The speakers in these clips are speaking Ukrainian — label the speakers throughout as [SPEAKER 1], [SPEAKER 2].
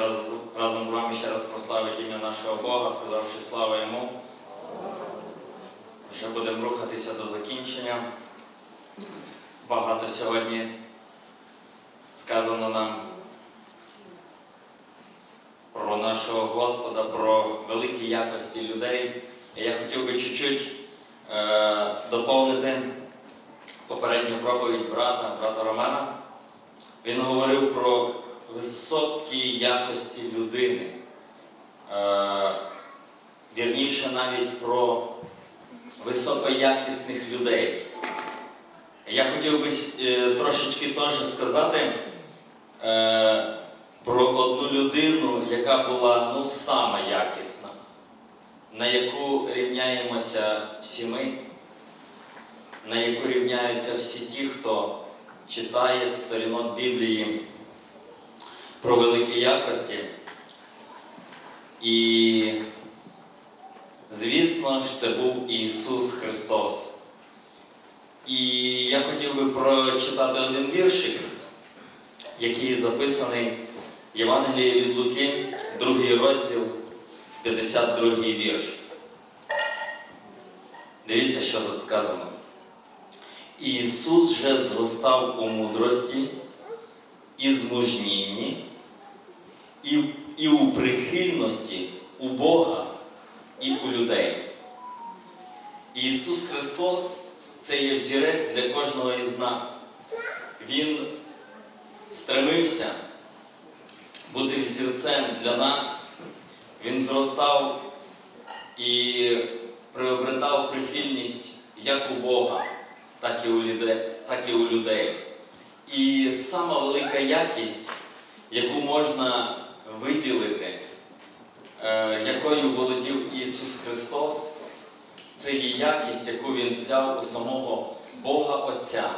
[SPEAKER 1] раз, разом з вами ще раз прославити ім'я нашого Бога, сказавши слава Йому. Вже будемо рухатися до закінчення. Багато сьогодні сказано нам про нашого Господа, про великі якості людей. І я хотів би чуть-чуть е, доповнити попередню проповідь брата, брата Романа. Він говорив про високі якості людини. Е, вірніше навіть про високоякісних людей. Я хотів би е, трошечки теж сказати е, про одну людину, яка була ну, сама якісна, на яку рівняємося всі ми, на яку рівняються всі ті, хто читає сторінок Біблії про великі якості. І, звісно ж, це був Ісус Христос. І я хотів би прочитати один віршик, який записаний в Євангелії від Луки, другий розділ, 52 вірш. Дивіться, що тут сказано. Ісус же зростав у мудрості і змужнінні, і, і у прихильності у Бога і у людей. Ісус Христос це є взірець для кожного із нас. Він стремився бути взірцем для нас. Він зростав і приобретав прихильність як у Бога, так і у людей. Так і у людей. І сама велика якість, яку можна виділити, е, якою володів Ісус Христос, це є якість, яку Він взяв у самого Бога Отця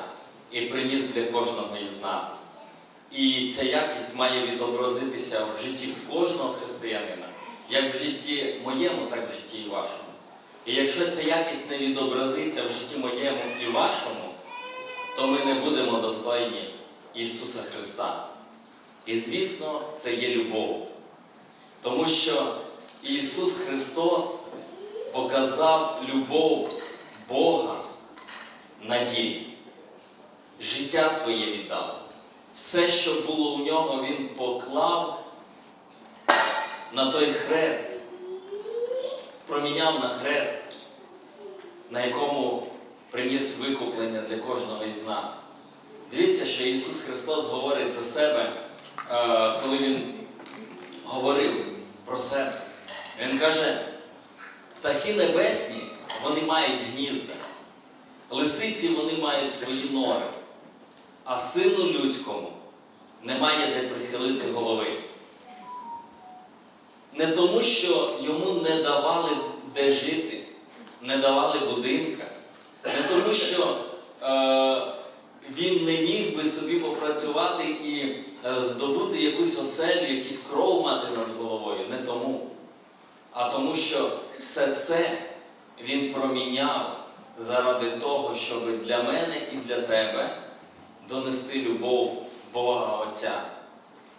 [SPEAKER 1] і приніс для кожного із нас. І ця якість має відобразитися в житті кожного християнина, як в житті моєму, так в житті і вашому. І якщо ця якість не відобразиться в житті моєму і вашому, то ми не будемо достойні Ісуса Христа. І звісно, це є любов. Тому що Ісус Христос показав любов Бога на. Життя своє віддав. Все, що було у нього, Він поклав на той хрест, проміняв на хрест, на якому приніс викуплення для кожного із нас. Дивіться, що Ісус Христос говорить за себе, коли Він говорив про себе. Він каже, птахи небесні, вони мають гнізда, лисиці вони мають свої нори, а сину людському немає де прихилити голови. Не тому, що йому не давали де жити, не давали будинка, не тому, що е, він не міг би собі попрацювати і е, здобути якусь оселю, якийсь кров мати над головою. Не тому. А тому, що все це він проміняв заради того, щоб для мене і для тебе донести любов Бога Отця.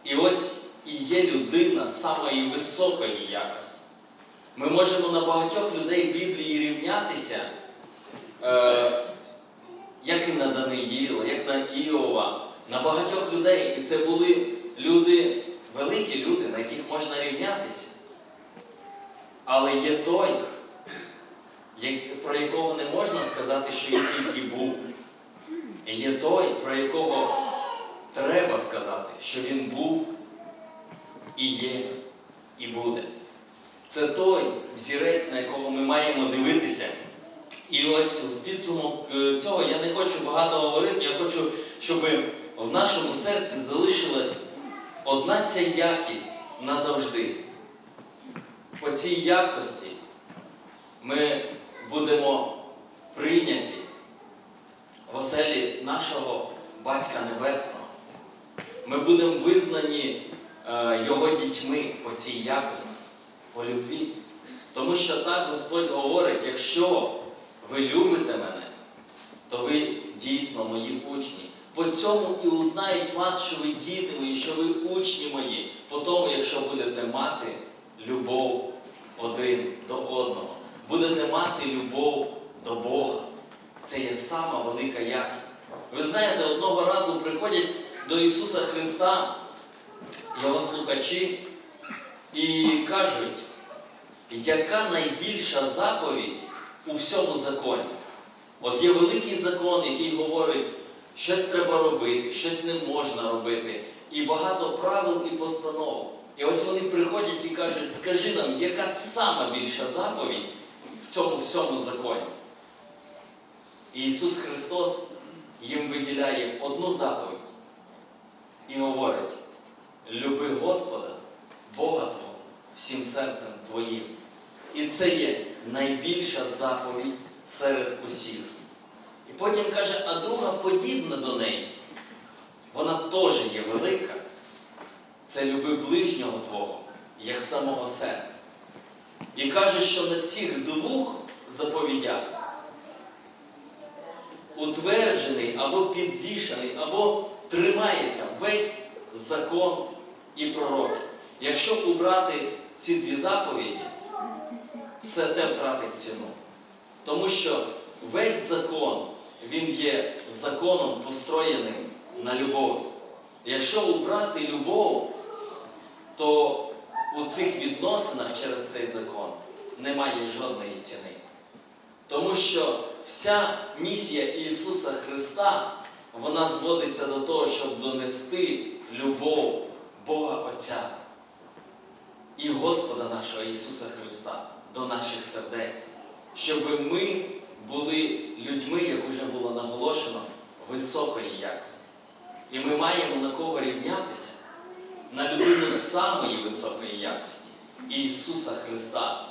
[SPEAKER 1] І ось і є людина самої високої якості. Ми можемо на багатьох людей Біблії рівнятися, е, як і на Даниїла, як на Іова, на багатьох людей. І це були люди, великі люди, на яких можна рівнятися. Але є той, про якого не можна сказати, що він тільки був. І Є той, про якого треба сказати, що він був і є, і буде. Це той взірець, на якого ми маємо дивитися. І ось в підсумок е, цього я не хочу багато говорити, я хочу, щоб в нашому серці залишилась одна ця якість назавжди. По цій якості ми будемо прийняті в оселі нашого Батька Небесного. Ми будемо визнані е, Його дітьми по цій якості, по любві. Тому що так Господь говорить, якщо ви любите мене, то ви дійсно мої учні. По цьому і узнають вас, що ви діти мої, що ви учні мої, по тому, якщо будете мати любов один до одного, будете мати любов до Бога. Це є сама велика якість. Ви знаєте, одного разу приходять до Ісуса Христа його слухачі і кажуть, яка найбільша заповідь у всьому законі? От є великий закон, який говорить, щось треба робити, щось не можна робити, і багато правил і постанов. І ось вони приходять і кажуть, скажи нам, яка сама більша заповідь в цьому всьому законі? І Ісус Христос їм виділяє одну заповідь і говорить: люби Господа, Бога Твого, всім серцем Твоїм. І це є найбільша заповідь серед усіх. І потім каже, а друга подібна до неї. Вона теж є велика. Це люби ближнього Твого, як самого себе. І каже, що на цих двох заповідях утверджений або підвішений, або тримається весь закон і пророки. Якщо убрати ці дві заповіді, все те втратить ціну. Тому що весь закон, він є законом, построєним на любові. Якщо убрати любов, то у цих відносинах через цей закон немає жодної ціни. Тому що вся місія Ісуса Христа, вона зводиться до того, щоб донести любов Бога Отця і Господа нашого Ісуса Христа до наших сердець, щоб ми були людьми, як уже було наголошено, високої якості. І ми маємо на кого рівнятися, на людину самої високої якості Ісуса Христа,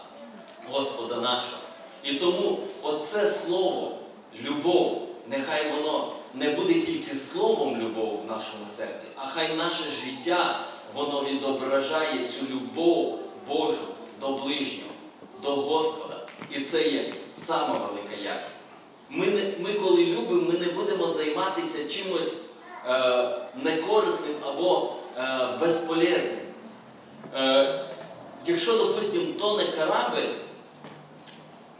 [SPEAKER 1] Господа нашого. І тому оце слово, любов, нехай воно не буде тільки словом любов в нашому серці, а хай наше життя воно відображає цю любов Божу до ближнього, до Господа. І це є сама велика якість. Ми, не, ми коли любимо, ми не будемо займатися чимось е, некорисним або е, безполезним. Е, якщо, допустимо, тоне корабель,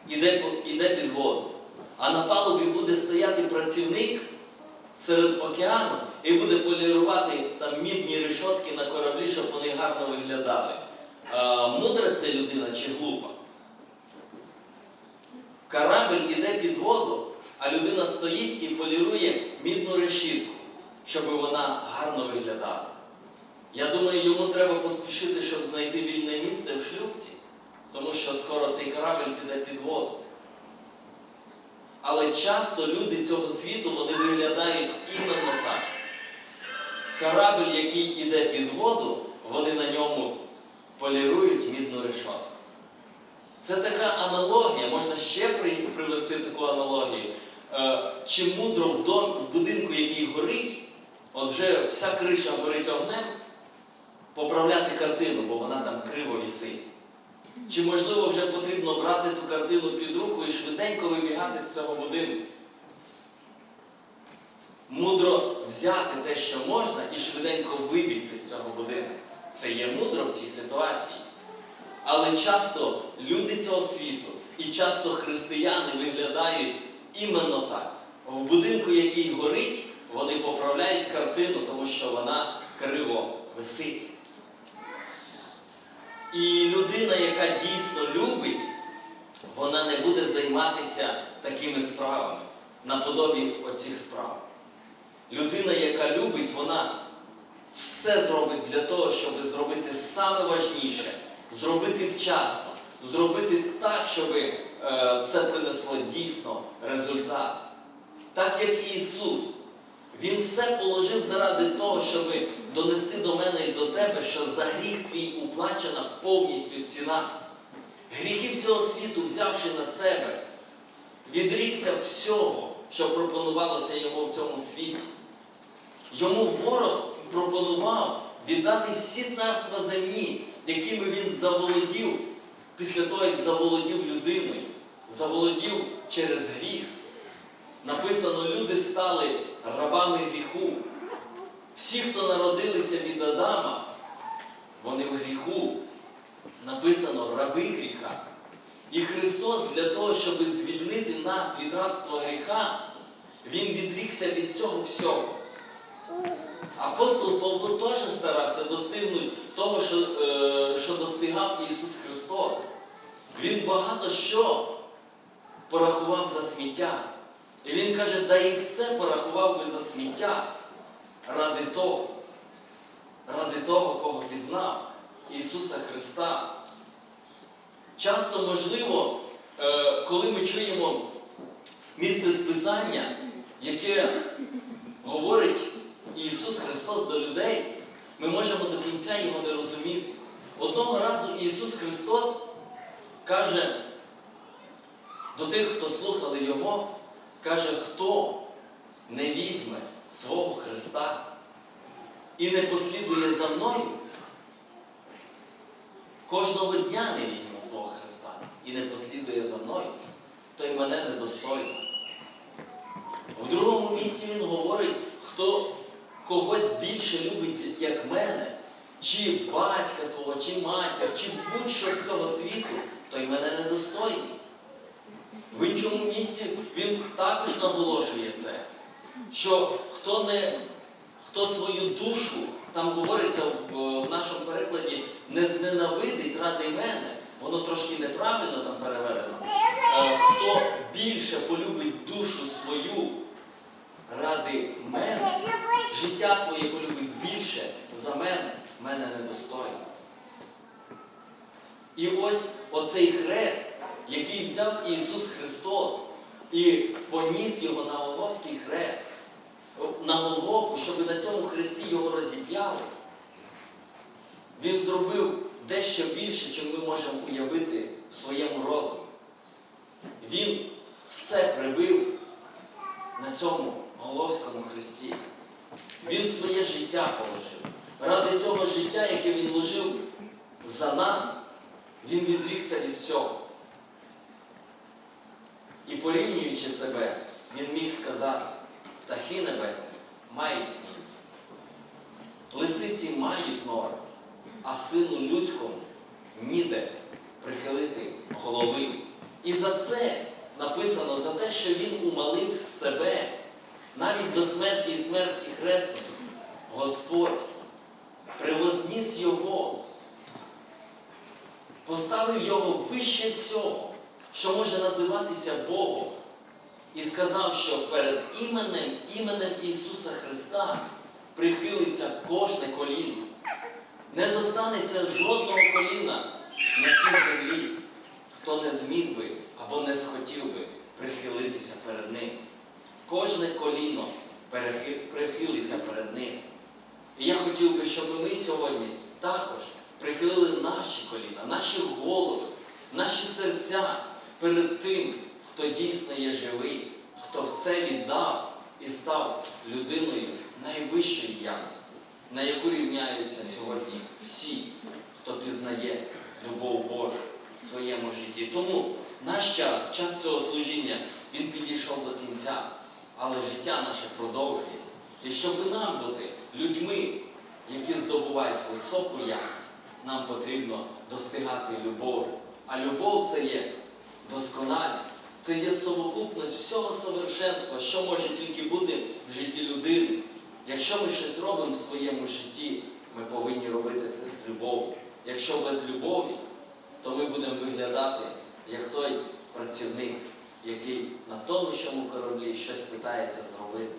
[SPEAKER 1] іде, іде під воду, а на палубі буде стояти працівник серед океану і буде полірувати там мідні решотки на кораблі, щоб вони гарно виглядали. Е, мудра це людина чи глупа? Корабль іде під воду, а людина стоїть і полірує мідну решітку, щоб вона гарно виглядала. Я думаю, йому треба поспішити, щоб знайти вільне місце в шлюбці, тому що скоро цей корабль піде під воду. Але часто люди цього світу вони виглядають іменно так. Корабль, який іде під воду, вони на ньому полірують мідну решетку. Це така аналогія, можна ще привести таку аналогію. Е, Чи мудро в, будинку, який горить, от вже вся криша горить огнем, поправляти картину, бо вона там криво вісить. Чи можливо вже потрібно брати ту картину під руку і швиденько вибігати з цього будинку? Мудро взяти те, що можна, і швиденько вибігти з цього будинку. Це є мудро в цій ситуації. Але часто люди цього світу і часто християни виглядають іменно так. В будинку, який горить, вони поправляють картину, тому що вона криво висить. І людина, яка дійсно любить, вона не буде займатися такими справами наподобі оцих справ. Людина, яка любить, вона все зробить для того, щоб зробити саме важніше, зробити вчасно, зробити так, щоб е, це принесло дійсно результат. Так як Ісус. Він все положив заради того, щоб донести до мене і до тебе, що за гріх твій уплачена повністю ціна. Гріхи всього світу, взявши на себе, відрікся всього, що пропонувалося йому в цьому світі. Йому ворог пропонував віддати всі царства землі, якими він заволодів після того, як заволодів людиною, заволодів через гріх. Написано, люди стали рабами гріху. Всі, хто народилися від Адама, вони в гріху. Написано раби гріха. І Христос для того, щоб звільнити нас від рабства гріха, Він відрікся від цього всього. Апостол Павло теж старався достигнути того, що, е, що достигав Ісус Христос. Він багато що порахував за сміття. І Він каже, да і все порахував би за сміття ради того, ради того, кого пізнав Ісуса Христа. Часто можливо, е, коли ми чуємо місце списання, яке говорить Ісус Христос до людей, ми можемо до кінця його не розуміти. Одного разу Ісус Христос каже до тих, хто слухали Його, каже, хто не візьме свого Христа і не послідує за мною, кожного дня не візьме свого Христа і не послідує за мною, той мене недостойно. В другому місці він говорить, хто когось більше любить, як мене, чи батька свого, чи матір, чи будь-що з цього світу, той мене недостойний. В іншому місці він також наголошує це, що хто не хто свою душу, там говориться в, в нашому перекладі, не зненавидить ради мене, воно трошки неправильно там переведено. Е, Хто більше полюбить душу свою ради мене, життя своє полюбить більше за мене, мене недостойно. І ось оцей хрест, який взяв Ісус Христос і поніс його на Голговський хрест, на Голгофу, щоб на цьому хресті його розіп'яли. Він зробив дещо більше, чим ми можемо уявити в своєму розумі. Він все прибив на цьому Головському хресті. Він своє життя положив. Ради цього життя, яке він ложив за нас, він відрікся від всього. І порівнюючи себе, він міг сказати, птахи небесні мають гнізд. Лисиці мають нори, а сину людському ніде прихилити голови. І за це написано, за те, що він умалив себе навіть до смерті і смерті хресної, Господь превозніс його, поставив його вище всього, що може називатися Богом, і сказав, що перед іменем, іменем Ісуса Христа прихилиться кожне коліно. Не зостанеться жодного коліна на цій землі, хто не зміг би або не схотів би прихилитися. Кожне коліно прихилиться перед Ним. І я хотів би, щоб ми сьогодні також прихилили наші коліна, наші голови, наші серця перед тим, хто дійсно є живий, хто все віддав і став людиною найвищої якості, на яку рівняються сьогодні всі, хто пізнає любов Божу в своєму житті. Тому наш час, час цього служіння, він підійшов до кінця, але життя наше продовжується. І щоб нам бути людьми, які здобувають високу якість, нам потрібно достигати любові. А любов це є досконалість, це є совокупність всього совершенства, що може тільки бути в житті людини. Якщо ми щось робимо в своєму житті, ми повинні робити це з любов'ю. Якщо без любові, то ми будемо виглядати як той працівник, який на тонущому кораблі щось питається зробити.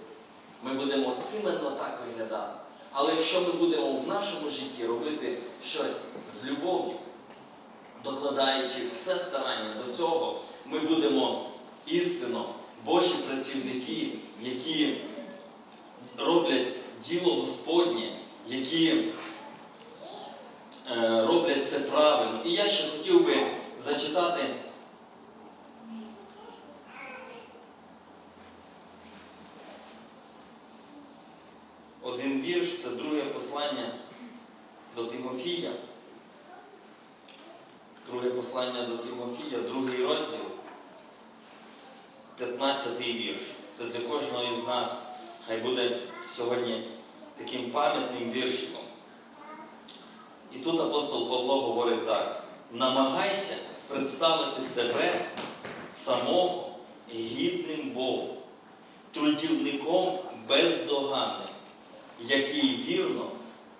[SPEAKER 1] Ми будемо іменно так виглядати. Але якщо ми будемо в нашому житті робити щось з любов'ю, докладаючи все старання до цього, ми будемо істинно Божі працівники, які роблять діло Господнє, які е, роблять це правильно. І я ще хотів би зачитати. Один вірш, це друге послання до Тимофія. Друге послання до Тимофія, другий розділ, 15 вірш. Це для кожного із нас хай буде сьогодні таким пам'ятним віршиком. І тут апостол Павло говорить так: намагайся представити себе самого гідним Богу, трудівником бездоганним, який вірно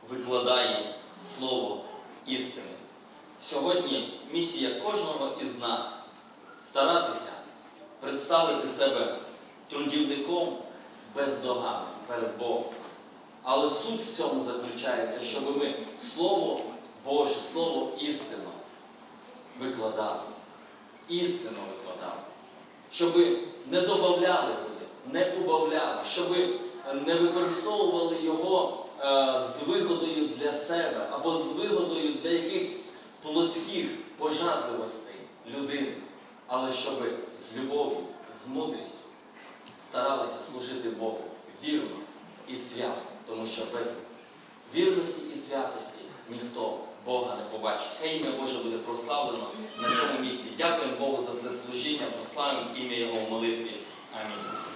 [SPEAKER 1] викладає слово істини. Сьогодні місія кожного із нас старатися представити себе трудівником бездоганним перед Богом. Але суть в цьому заключається, щоб ми Слово Боже, Слово істину викладали. Істину викладали. Щоб не додавали туди, не убавляли, щоб не використовували його е, з вигодою для себе або з вигодою для якихось плотських пожадливостей людини, але щоб з любов'ю, з мудрістю старалися служити Богу вірно і свято, тому що без вірності і святості ніхто Бога не побачить. Хай ім'я Боже буде прославлено на цьому місці. Дякуємо Богу за це служіння, прославимо ім'я Його в молитві. Амінь.